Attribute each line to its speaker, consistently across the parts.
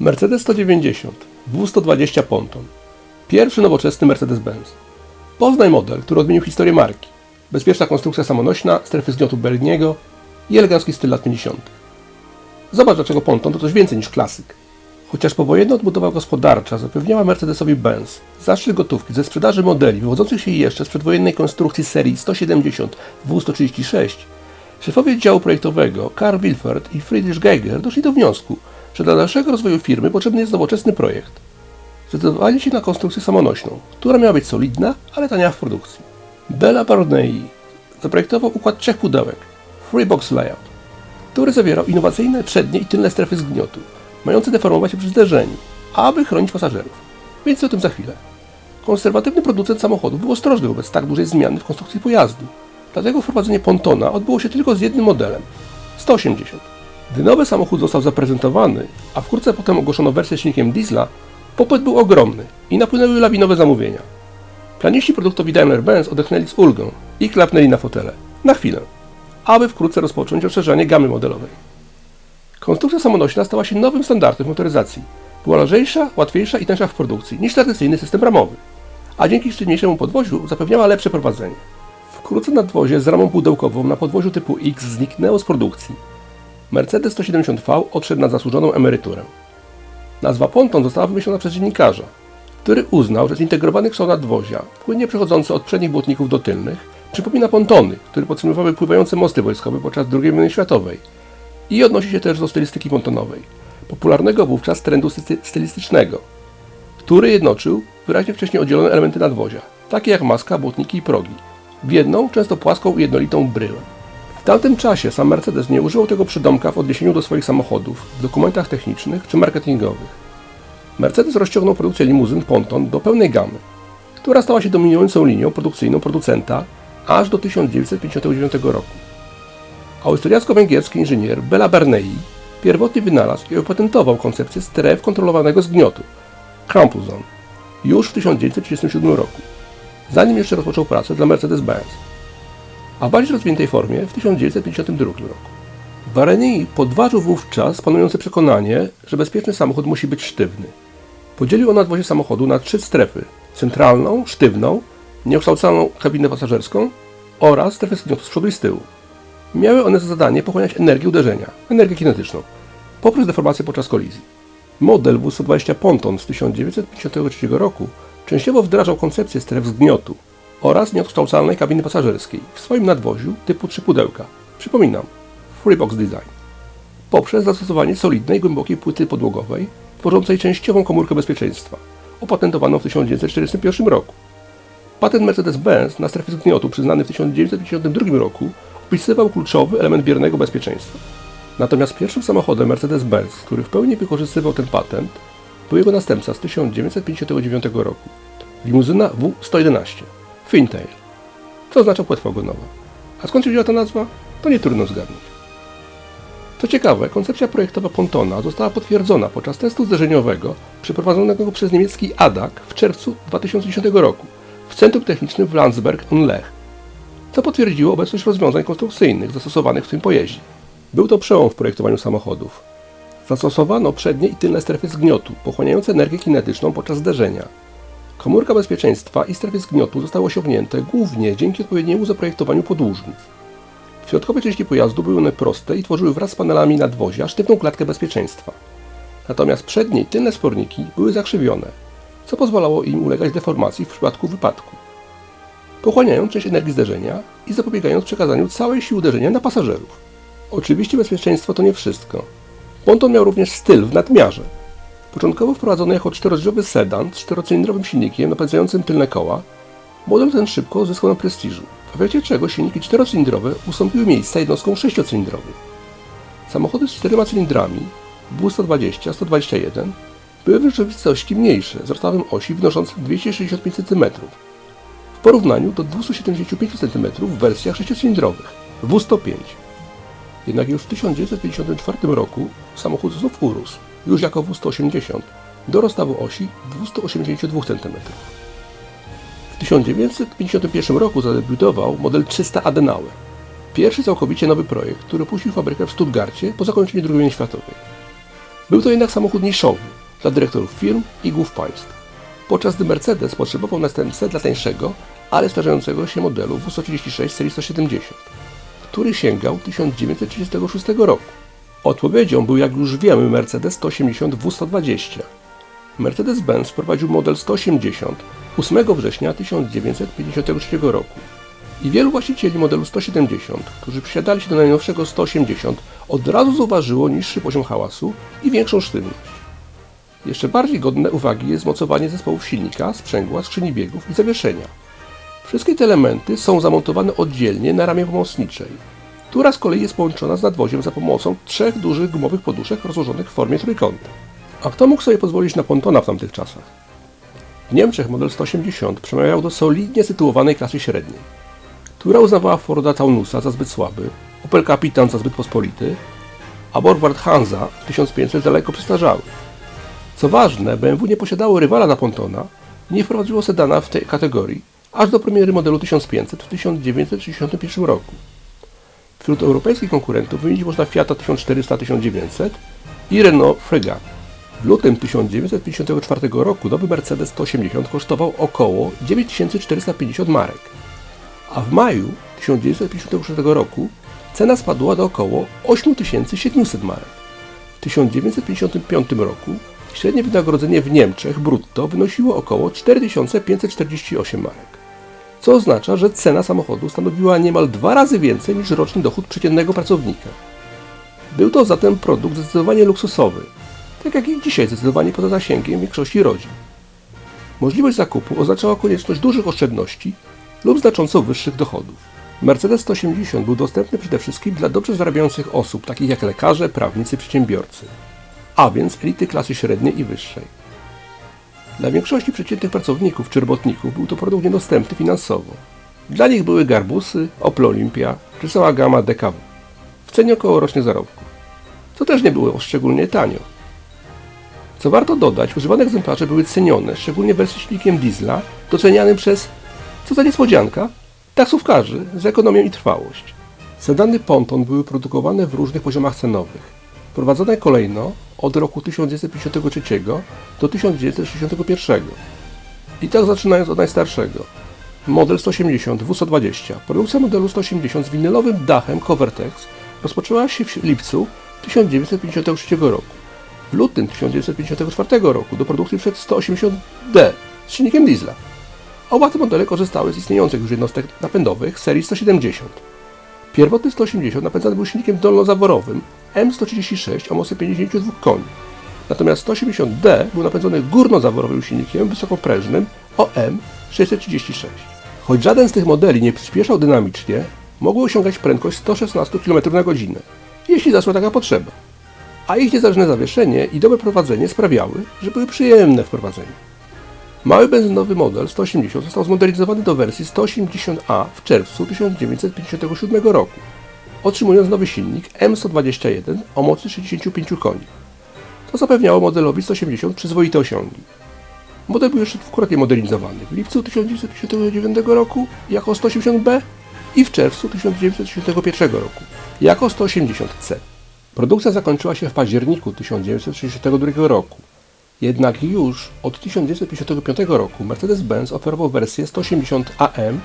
Speaker 1: Mercedes 190 W120 Ponton. Pierwszy nowoczesny Mercedes-Benz. Poznaj model, który odmienił historię marki. Bezpieczna konstrukcja samonośna, strefy zgniotu Berliniego i elegancki styl lat 50. Zobacz, dlaczego Ponton to coś więcej niż klasyk. Chociaż powojenna odbudowa gospodarcza zapewniała Mercedesowi Benz zaszczyt gotówki ze sprzedaży modeli wywodzących się jeszcze z przedwojennej konstrukcji serii 170 W136, szefowie działu projektowego Karl Wilfert i Friedrich Geiger doszli do wniosku, że dla dalszego rozwoju firmy potrzebny jest nowoczesny projekt. Zdecydowali się na konstrukcję samonośną, która miała być solidna, ale tania w produkcji. Bella Barney zaprojektował układ trzech pudełek Freebox Layout, który zawierał innowacyjne przednie i tylne strefy zgniotu, mające deformować się przy zderzeniu, aby chronić pasażerów. Więcej o tym za chwilę. Konserwatywny producent samochodów był ostrożny wobec tak dużej zmiany w konstrukcji pojazdu, dlatego wprowadzenie pontona odbyło się tylko z jednym modelem 180. Gdy nowy samochód został zaprezentowany, a wkrótce potem ogłoszono wersję silnikiem diesla, popyt był ogromny i napłynęły lawinowe zamówienia. Planiści produktowi Daimler-Benz odetchnęli z ulgą i klapnęli na fotele. Na chwilę. Aby wkrótce rozpocząć rozszerzanie gamy modelowej. Konstrukcja samonośna stała się nowym standardem motoryzacji. Była lżejsza, łatwiejsza i tańsza w produkcji niż tradycyjny system ramowy, a dzięki sztywniejszemu podwoziu zapewniała lepsze prowadzenie. Wkrótce nadwozie z ramą pudełkową na podwoziu typu X zniknęło z produkcji. Mercedes 170V odszedł na zasłużoną emeryturę. Nazwa ponton została wymyślona przez dziennikarza, który uznał, że zintegrowany kształt nadwozia, płynnie przechodzący od przednich błotników do tylnych, przypomina pontony, które podtrzymywały pływające mosty wojskowe podczas II wojny światowej i odnosi się też do stylistyki pontonowej, popularnego wówczas trendu sty- stylistycznego, który jednoczył wyraźnie wcześniej oddzielone elementy nadwozia, takie jak maska, błotniki i progi, w jedną, często płaską i jednolitą bryłę. Tamtym czasie sam Mercedes nie używał tego przydomka w odniesieniu do swoich samochodów, w dokumentach technicznych czy marketingowych. Mercedes rozciągnął produkcję limuzyn Ponton do pełnej gamy, która stała się dominującą linią produkcyjną producenta aż do 1959 roku. Austriacko-węgierski inżynier Bela Bernei pierwotnie wynalazł i opatentował koncepcję stref kontrolowanego zgniotu Crampuzon już w 1937 roku, zanim jeszcze rozpoczął pracę dla Mercedes-Benz, a w bardziej rozwiniętej formie w 1952 roku. Bernei podważył wówczas panujące przekonanie, że bezpieczny samochód musi być sztywny. Podzielił on nadwozie samochodu na trzy strefy: centralną, sztywną, niekształconą kabinę pasażerską oraz strefę zgniotu z przodu i z tyłu. Miały one za zadanie pochłaniać energię uderzenia, energię kinetyczną, poprzez deformację podczas kolizji. Model W120 Ponton z 1953 roku częściowo wdrażał koncepcję stref zgniotu oraz nieodkształcalnej kabiny pasażerskiej w swoim nadwoziu typu trzy pudełka. Przypominam, Freebox Design. Poprzez zastosowanie solidnej, głębokiej płyty podłogowej, tworzącej częściową komórkę bezpieczeństwa, opatentowaną w 1941 roku. Patent Mercedes-Benz na strefy zgniotu przyznany w 1952 roku opisywał kluczowy element biernego bezpieczeństwa. Natomiast pierwszym samochodem Mercedes-Benz, który w pełni wykorzystywał ten patent, był jego następca z 1959 roku. Limuzyna W111 Fintail. Co oznacza płetwa ogonowa. A skąd się wzięła ta nazwa? To nie trudno zgadnąć. Co ciekawe, koncepcja projektowa pontona została potwierdzona podczas testu zderzeniowego przeprowadzonego przez niemiecki ADAC w czerwcu 2010 roku w Centrum Technicznym w Landsberg und Lech, co potwierdziło obecność rozwiązań konstrukcyjnych zastosowanych w tym pojeździe. Był to przełom w projektowaniu samochodów. Zastosowano przednie i tylne strefy zgniotu, pochłaniające energię kinetyczną podczas zderzenia. Komórka bezpieczeństwa i strefy zgniotu zostały osiągnięte głównie dzięki odpowiedniemu zaprojektowaniu podłużnic. W środkowej części pojazdu były one proste i tworzyły wraz z panelami nadwozia sztywną klatkę bezpieczeństwa. Natomiast przednie i tylne sporniki były zakrzywione, co pozwalało im ulegać deformacji w przypadku wypadku. Pochłaniając część energii zderzenia i zapobiegając przekazaniu całej siły uderzenia na pasażerów. Oczywiście bezpieczeństwo to nie wszystko. Ponton miał również styl w nadmiarze. Początkowo wprowadzony jako czterodrzwiowy sedan z czterocylindrowym silnikiem napędzającym tylne koła, model ten szybko zyskał na prestiżu, w efekcie czego silniki czterocylindrowe ustąpiły miejsca jednostkom sześciocylindrowym. Samochody z czterema cylindrami W120-121 były w rzeczywistości mniejsze, z rozstawem osi wynoszącym 265 cm, w porównaniu do 275 cm w wersjach sześciocylindrowych W105. Jednak już w 1954 roku samochód znów urósł, już jako W180, do rozstawu osi 282 cm. W 1951 roku zadebiutował model 300 Adenauer, pierwszy całkowicie nowy projekt, który puścił fabrykę w Stuttgarcie po zakończeniu II wojny światowej. Był to jednak samochód niszowy dla dyrektorów firm i głów państw, podczas gdy Mercedes potrzebował następcę dla tańszego, ale starzającego się modelu W136 serii 170, który sięgał 1936 roku. Odpowiedzią był, jak już wiemy, Mercedes 180 W120. Mercedes-Benz wprowadził model 180 8 września 1953 roku i wielu właścicieli modelu 170, którzy przysiadali się do najnowszego 180, od razu zauważyło niższy poziom hałasu i większą sztywność. Jeszcze bardziej godne uwagi jest mocowanie zespołów silnika, sprzęgła, skrzyni biegów i zawieszenia. Wszystkie te elementy są zamontowane oddzielnie na ramię pomocniczej, która z kolei jest połączona z nadwoziem za pomocą trzech dużych gumowych poduszek rozłożonych w formie trójkąta. A kto mógł sobie pozwolić na pontona w tamtych czasach? W Niemczech model 180 przemawiał do solidnie sytuowanej klasy średniej, która uznawała Forda Taunusa za zbyt słaby, Opel Capitan za zbyt pospolity, a Borgward Hansa 1500 za lekko przestarzały. Co ważne, BMW nie posiadało rywala na pontona nie wprowadziło sedana w tej kategorii, aż do premiery modelu 1500 w 1961 roku. Wśród europejskich konkurentów wymienić można Fiata 1400-1900 i Renault Frégate. W lutym 1954 roku nowy Mercedes 180 kosztował około 9450 marek, a w maju 1956 roku cena spadła do około 8700 marek. W 1955 roku średnie wynagrodzenie w Niemczech brutto wynosiło około 4548 marek, co oznacza, że cena samochodu stanowiła niemal dwa razy więcej niż roczny dochód przeciętnego pracownika. Był to zatem produkt zdecydowanie luksusowy, tak jak i dzisiaj zdecydowanie poza zasięgiem większości rodzin. Możliwość zakupu oznaczała konieczność dużych oszczędności lub znacząco wyższych dochodów. Mercedes 180 był dostępny przede wszystkim dla dobrze zarabiających osób, takich jak lekarze, prawnicy, przedsiębiorcy, a więc elity klasy średniej i wyższej. Dla większości przeciętnych pracowników czy robotników był to produkt niedostępny finansowo. Dla nich były garbusy, Opel Olympia czy cała gama DKW w cenie około rocznych zarobków, co też nie było szczególnie tanio. Co warto dodać, używane egzemplarze były cenione, szczególnie wersji silnikiem diesla, docenianym przez, co za niespodzianka, taksówkarzy za ekonomię i trwałość. Sedany Ponton były produkowane w różnych poziomach cenowych, prowadzone kolejno od roku 1953 do 1961. I tak zaczynając od najstarszego. Model 180 W120. Produkcja modelu 180 z winylowym dachem Covertex rozpoczęła się w lipcu 1953 roku. W lutym 1954 roku do produkcji wszedł 180D z silnikiem diesla. Oba te modele korzystały z istniejących już jednostek napędowych serii 170. Pierwotny 180 napędzany był silnikiem dolnozaworowym M136 o mocy 52 koni. Natomiast 180D był napędzony górnozaworowym silnikiem wysokoprężnym o M636. Choć żaden z tych modeli nie przyspieszał dynamicznie, mogły osiągać prędkość 116 km na godzinę, jeśli zaszła taka potrzeba. A ich niezależne zawieszenie i dobre prowadzenie sprawiały, że były przyjemne w prowadzeniu. Mały benzynowy model 180 został zmodernizowany do wersji 180A w czerwcu 1957 roku, otrzymując nowy silnik M121 o mocy 65 koni. To zapewniało modelowi 180 przyzwoite osiągi. Model był jeszcze dwukrotnie modernizowany w lipcu 1959 roku jako 180B i w czerwcu 1961 roku jako 180C. Produkcja zakończyła się w październiku 1962 roku. Jednak już od 1955 roku Mercedes-Benz oferował wersję 180 AM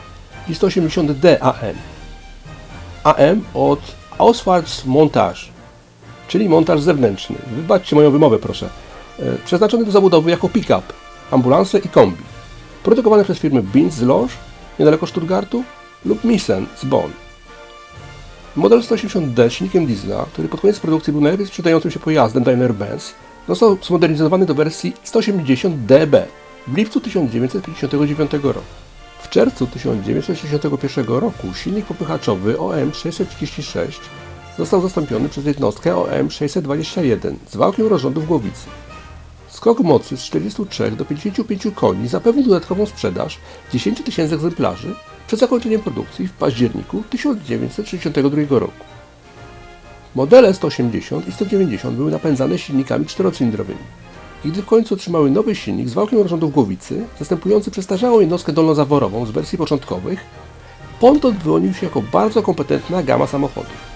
Speaker 1: i 180D AM. AM od Ausfahrts Montage, czyli montaż zewnętrzny. Wybaczcie moją wymowę, proszę. E, Przeznaczony do zabudowy jako pick-up, ambulanse i kombi. Produkowane przez firmy Binz z Loż, niedaleko Stuttgartu, lub Missen z Bonn. Model 180D z silnikiem diesla, który pod koniec produkcji był najlepiej sprzedającym się pojazdem Daimler-Benz, został zmodernizowany do wersji 180DB w lipcu 1959 roku. W czerwcu 1961 roku silnik popychaczowy OM636 został zastąpiony przez jednostkę OM621 z wałkiem rozrządu w głowicy. Skok mocy z 43 do 55 koni zapewnił dodatkową sprzedaż 10 tysięcy egzemplarzy przed zakończeniem produkcji w październiku 1962 roku. Modele 180 i 190 były napędzane silnikami czterocylindrowymi. I gdy w końcu otrzymały nowy silnik z wałkiem rozrządu w głowicy, zastępujący przestarzałą jednostkę dolnozaworową z wersji początkowych, Ponton wyłonił się jako bardzo kompetentna gama samochodów.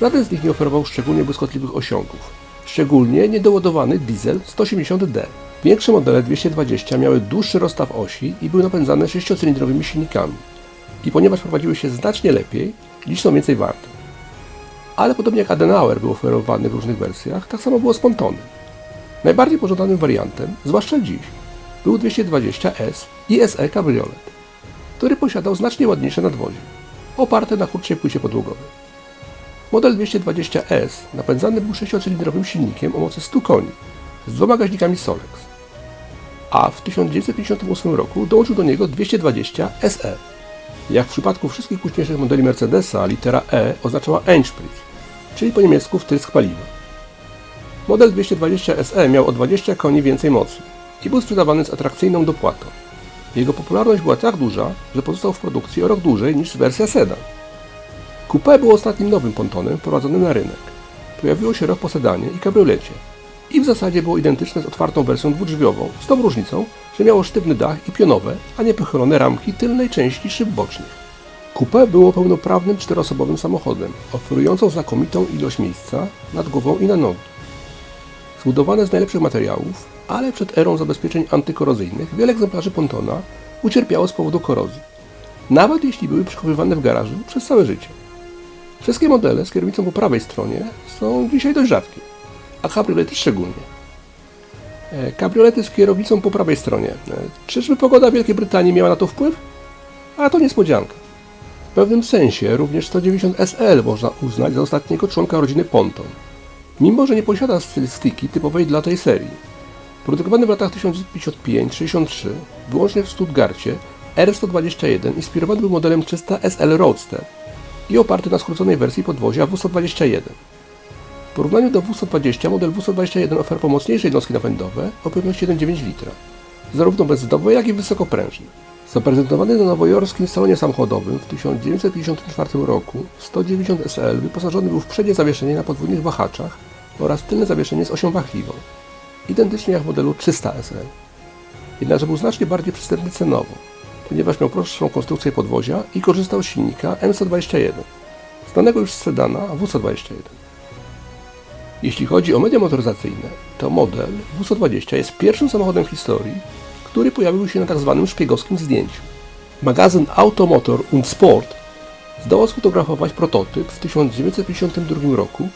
Speaker 1: Żaden z nich nie oferował szczególnie błyskotliwych osiągów. szczególnie niedoładowany diesel 180D. Większe modele 220 miały dłuższy rozstaw osi i były napędzane sześciocylindrowymi silnikami. I ponieważ prowadziły się znacznie lepiej, liczno więcej warto. Ale podobnie jak Adenauer był oferowany w różnych wersjach, tak samo było z Pontonem. Najbardziej pożądanym wariantem, zwłaszcza dziś, był 220S i SE Cabriolet, który posiadał znacznie ładniejsze nadwozie, oparte na krótszej płycie podłogowej. Model 220S napędzany był sześciocylindrowym silnikiem o mocy 100 koni z dwoma gaźnikami Solex, a w 1958 roku dołączył do niego 220 SE. Jak w przypadku wszystkich późniejszych modeli Mercedesa, litera E oznaczała Einsprit, czyli po niemiecku wtrysk paliwa. Model 220 SE miał o 20 koni więcej mocy i był sprzedawany z atrakcyjną dopłatą. Jego popularność była tak duża, że pozostał w produkcji o rok dłużej niż wersja sedan. Coupe było ostatnim nowym pontonem wprowadzonym na rynek. Pojawiło się rok po sedanie i kabriolecie i w zasadzie było identyczne z otwartą wersją dwudrzwiową, z tą różnicą, że miało sztywny dach i pionowe, a nie pochylone ramki tylnej części szyb bocznych. Coupe było pełnoprawnym czteroosobowym samochodem, oferującą znakomitą ilość miejsca nad głową i na nogi. Zbudowane z najlepszych materiałów, ale przed erą zabezpieczeń antykorozyjnych, wiele egzemplarzy pontona ucierpiało z powodu korozji, nawet jeśli były przechowywane w garażu przez całe życie. Wszystkie modele z kierownicą po prawej stronie są dzisiaj dość rzadkie, a kabriolety szczególnie. E, Kabriolety z kierownicą po prawej stronie. E, Czyżby pogoda Wielkiej Brytanii miała na to wpływ? A to niespodzianka. W pewnym sensie również 190 SL można uznać za ostatniego członka rodziny Ponton, mimo że nie posiada stylistyki typowej dla tej serii. Produkowany w latach 1955-63, wyłącznie w Stuttgarcie, R121 inspirowany był modelem 300 SL Roadster i oparty na skróconej wersji podwozia W121. W porównaniu do W120 model W121 oferował mocniejsze jednostki napędowe o pojemności 1,9 litra, zarówno bezdowe, jak i wysokoprężne. Zaprezentowany na nowojorskim salonie samochodowym w 1954 roku 190 SL wyposażony był w przednie zawieszenie na podwójnych wahaczach oraz tylne zawieszenie z osią wahliwą, identycznie jak w modelu 300 SL. Jednakże był znacznie bardziej przystępny cenowo, ponieważ miał prostszą konstrukcję podwozia i korzystał z silnika M121, znanego już z sedana W121. Jeśli chodzi o media motoryzacyjne, to model W120 jest pierwszym samochodem w historii, który pojawił się na tzw. szpiegowskim zdjęciu. Magazyn Automotor und Sport zdołał sfotografować prototyp w 1952 roku,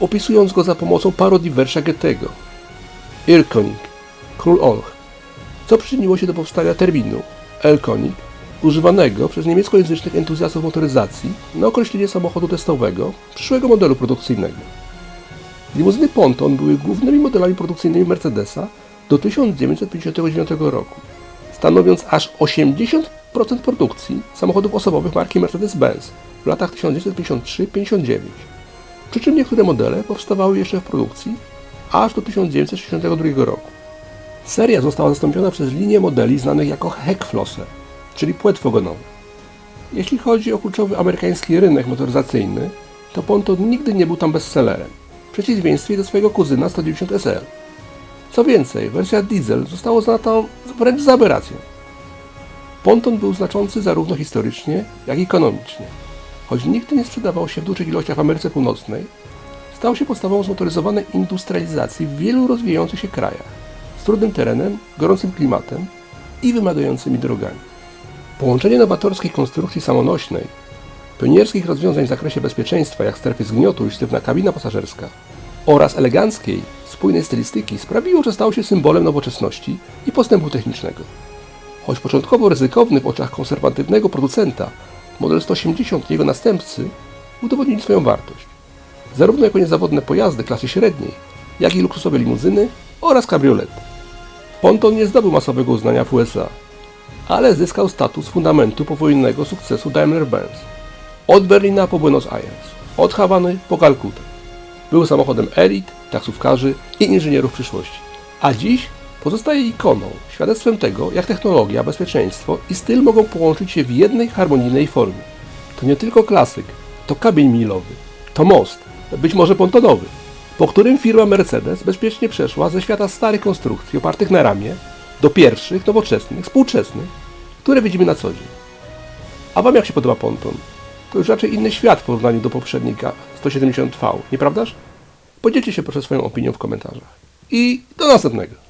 Speaker 1: opisując go za pomocą parodii wersza Goethego Irrkönig, król Olch, co przyczyniło się do powstania terminu Elkonig, używanego przez niemieckojęzycznych entuzjastów motoryzacji na określenie samochodu testowego przyszłego modelu produkcyjnego. Limuzyny Ponton były głównymi modelami produkcyjnymi Mercedesa do 1959 roku, stanowiąc aż 80% produkcji samochodów osobowych marki Mercedes-Benz w latach 1953-59. Przy czym niektóre modele powstawały jeszcze w produkcji aż do 1962 roku. Seria została zastąpiona przez linię modeli znanych jako Heckflosser, czyli płet ogonowy. Jeśli chodzi o kluczowy amerykański rynek motoryzacyjny, to Ponton nigdy nie był tam bestsellerem, w przeciwieństwie do swojego kuzyna 190 SL. Co więcej, wersja diesel została uznana wręcz za aberrację. Ponton był znaczący zarówno historycznie, jak i ekonomicznie. Choć nigdy nie sprzedawał się w dużych ilościach w Ameryce Północnej, stał się podstawą zmotoryzowanej industrializacji w wielu rozwijających się krajach, z trudnym terenem, gorącym klimatem i wymagającymi drogami. Połączenie nowatorskiej konstrukcji samonośnej, pionierskich rozwiązań w zakresie bezpieczeństwa, jak strefy zgniotu i sztywna kabina pasażerska, oraz eleganckiej, spójnej stylistyki sprawiło, że stał się symbolem nowoczesności i postępu technicznego. Choć początkowo ryzykowny w oczach konserwatywnego producenta, model 180 i jego następcy udowodnili swoją wartość. Zarówno jako niezawodne pojazdy klasy średniej, jak i luksusowe limuzyny oraz kabriolety. Ponton nie zdobył masowego uznania w USA, ale zyskał status fundamentu powojennego sukcesu Daimler-Benz. Od Berlina po Buenos Aires, od Hawany po Kalkutę. Był samochodem elit, taksówkarzy i inżynierów przyszłości. A dziś pozostaje ikoną, świadectwem tego, jak technologia, bezpieczeństwo i styl mogą połączyć się w jednej harmonijnej formie. To nie tylko klasyk, to kamień milowy, to most, być może pontonowy, po którym firma Mercedes bezpiecznie przeszła ze świata starych konstrukcji opartych na ramię do pierwszych, nowoczesnych, współczesnych, które widzimy na co dzień. A Wam jak się podoba ponton? To już raczej inny świat w porównaniu do poprzednika 170V, nieprawdaż? Podzielcie się proszę swoją opinią w komentarzach. I do następnego.